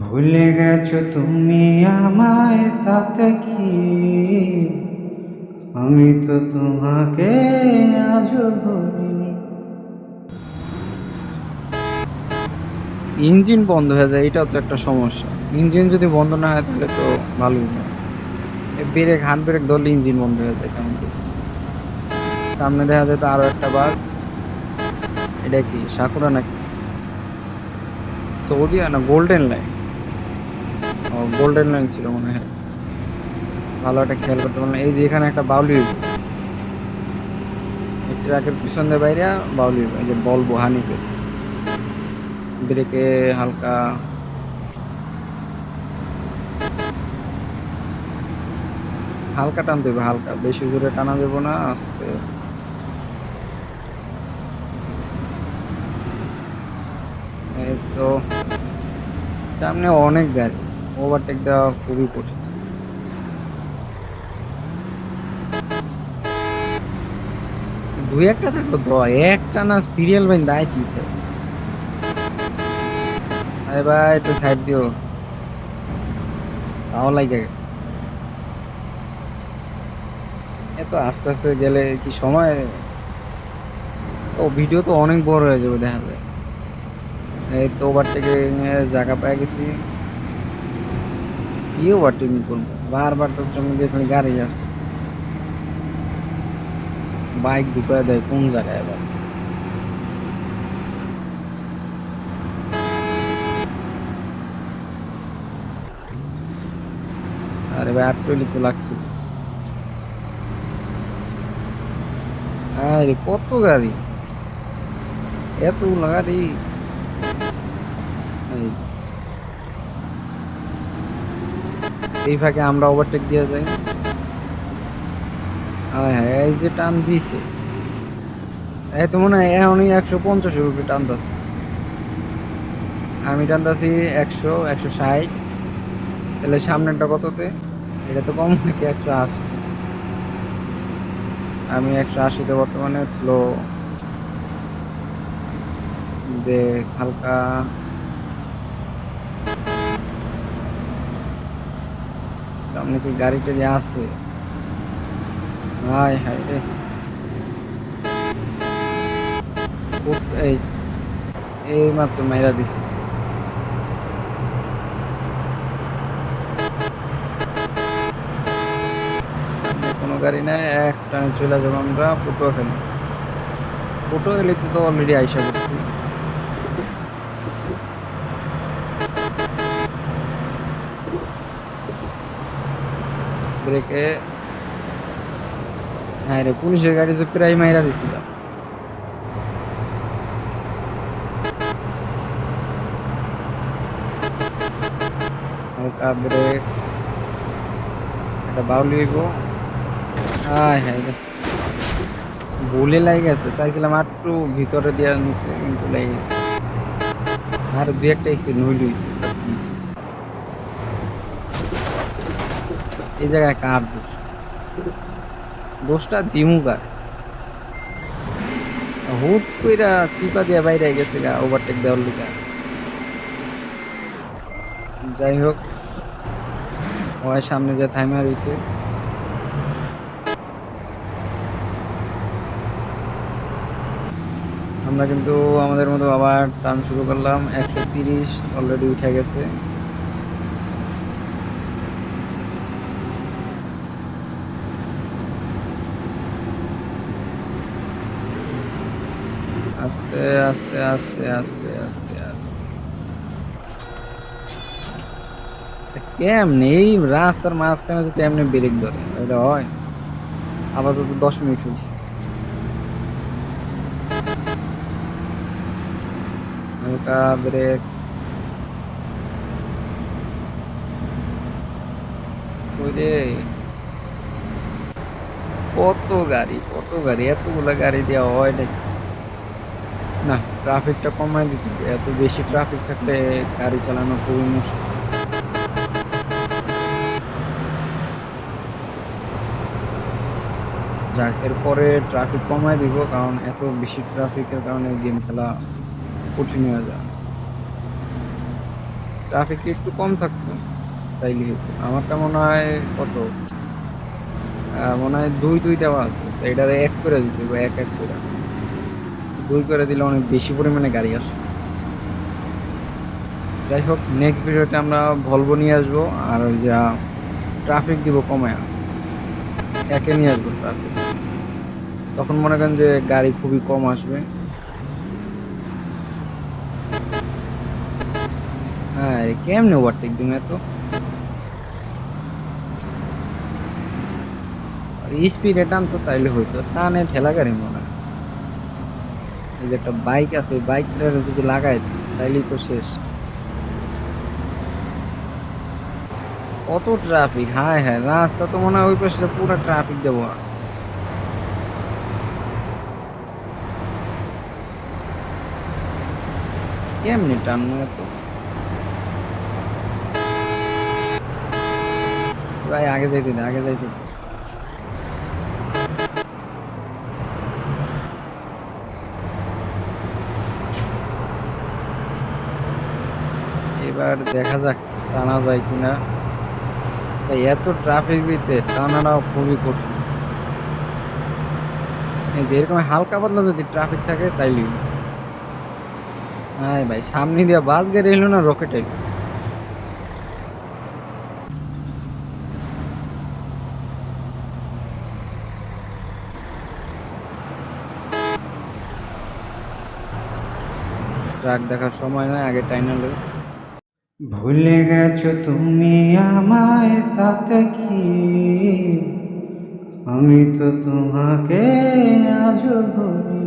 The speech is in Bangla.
ভুলে গেছো তুমি আমায় তাতে কি? আমি তো তোমাকে আজও ভুলিনি। ইঞ্জিন বন্ধ হয়ে যায়, এটাও তো একটা সমস্যা। ইঞ্জিন যদি বন্ধ না হয় তাহলে তো ভালোই না। ব্রেক হাত ব্রেক ধরলে ইঞ্জিন বন্ধ হয়ে যায় কেমন করে। সামনে দেখা যায় তো আরও একটা বাস। এটা কি সাকুরা নাকি? সৌদিয়া না গোল্ডেন লাইন গোল্ডেন লাইন ছিল মনে হয়। ভালো একটা খেয়াল করতে পারলাম এই যে এখানে একটা বাউলি ট্রাকের পিছন দিয়ে বাইরে বাউলি এই যে বল হানিকে ব্রেকে হালকা। হালকা টান দেবে হালকা। বেশি জোরে টানা দেবো না, আস্তে। তো। সামনে অনেক গাড়ি। ওভারটেক দেওয়া খুবই কঠিন। দুই একটা থাকল তো, একটা না সিরিয়াল বাইন দায় কি? আরে ভাই, একটু সাইড দিও। তাও লাগে গেছে। এত আস্তে আস্তে গেলে কি সময়? ও ভিডিও তো অনেক বড় হয়ে যাবে, দেখা যায় এই তো ওভারটেকে জায়গা পেয়ে গেছি। কি ওভারটেকিং করব। বারবার তো সামনে দিয়ে খালি গাড়ি আসতেছে। বাইক ঢুকায় দেয় কোন জায়গায় এবার? আরে ভাই আটটলি তো লাগছে। আরে, কত গাড়ি? এতগুলো গাড়ি? এই এই ফাঁকে আমরা ওভারটেক দিয়ে যাই। হ্যাঁ এই যে টান দিছে। এই তো মনে হয় এখনই একশো পঞ্চাশের উপরে টানতেছে আমি টানতেছি একশো একশো ষাট। তাহলে সামনেরটা কততে? এটা তো কম নাকি একশো আশি? আমি একশো আশিতে বর্তমানে স্লো ব্রেক হালকা। সামনে কি গাড়ি টাড়ি আছে? হাই হাই রে। এই এই মাত্র মেরা দিছে। কোনো গাড়ি নাই, এক টানে চলে যাব আমরা পটুয়াখালী পটুয়াখালীতে তো অলরেডি আইসা করছি ব্রেকে। হ্যাঁ রে, পুলিশের গাড়ি তো প্রায় মাইরা দিছিল। হালকা ব্রেক। একটা বাউলি হইব। হ্যাঁ হ্যাঁ ভুলে লাগে গেছে চাইছিলাম আর একটু ভিতরে দেওয়া নিতে, কিন্তু লেগে গেছে আর দুই একটা এসে নইলই এই জায়গায় কার দোষ? দোষটা দিমু কার হুট কইরা চিপা দিয়া বাইরে গেছে গা ওভারটেক দেওয়ার লিগা। যাই হোক ওই সামনে যে থাইমা রয়েছে আমরা কিন্তু আমাদের মতো আবার টান শুরু করলাম। একশো তিরিশ অলরেডি উঠে গেছে। আস্তে আস্তে আস্তে আস্তে আস্তে আস্তে। কেমনে? রাস্তার মাঝখানে যদি এমনি ব্রেক ধরে? এটা হয়? আপাতত দশ মিনিট হয়েছে। হালকা ব্রেক। ওই কত গাড়ি কত গাড়ি? এতগুলা গাড়ি দেওয়া হয় নাকি? না ট্রাফিকটা কমায় দিতে হবে। এত বেশি ট্রাফিক থাকলে গাড়ি চালানো খুবই মুশকিল। যাক, এরপরে ট্রাফিক কমায় দিব, কারণ এত বেশি ট্রাফিকের কারণে গেম খেলা কঠিন হয়ে যায়। ট্রাফিক একটু কম থাকতো, তাইলে হতো। আমারটা মনে হয় কত? মনে হয় দুই দুই দেওয়া আছে তো এক করে দিতে এক এক করে। দুই করে দিলে অনেক বেশি পরিমাণে গাড়ি আসে। যাই হোক নেক্সট ভিডিওতে আমরা ভলভো নিয়ে আসব আর ওই যা ট্রাফিক দিব কমায়। একে নিয়ে আসব ট্রাফিক তখন মনে করেন যে গাড়ি খুবই কম আসবে। হ্যাঁ কেমনে ওভারটেক দিন এত? স্পিডে টানতো তাইলে হইতো। টানে ঠেলা গাড়ি মনে এই যে একটা বাইক আছে বাইকটা যদি লাগাই তাইলেই তো শেষ। কত ট্রাফিক হায় হায়, রাস্তা তো মনে হয় ওই পাশে পুরো ট্রাফিক দেবো। কেমনি টানবো এত? ভাই, আগে যাইতে আগে যাইতে এবার দেখা যাক টানা যায় কিনা। এত ট্রাফিক দিতে টানাটাও খুবই কঠিন। এই যে এরকম হালকা পাতলা যদি ট্রাফিক থাকে, তাইলেই হ্যাঁ ভাই, সামনে দিয়ে বাস গাড়ি এলো না রকেট এলো। ট্রাক দেখার সময় নয় আগে টাইনালে ভুলে গেছো তুমি আমায় তাতে কি? আমি তো তোমাকে আজও ভুলি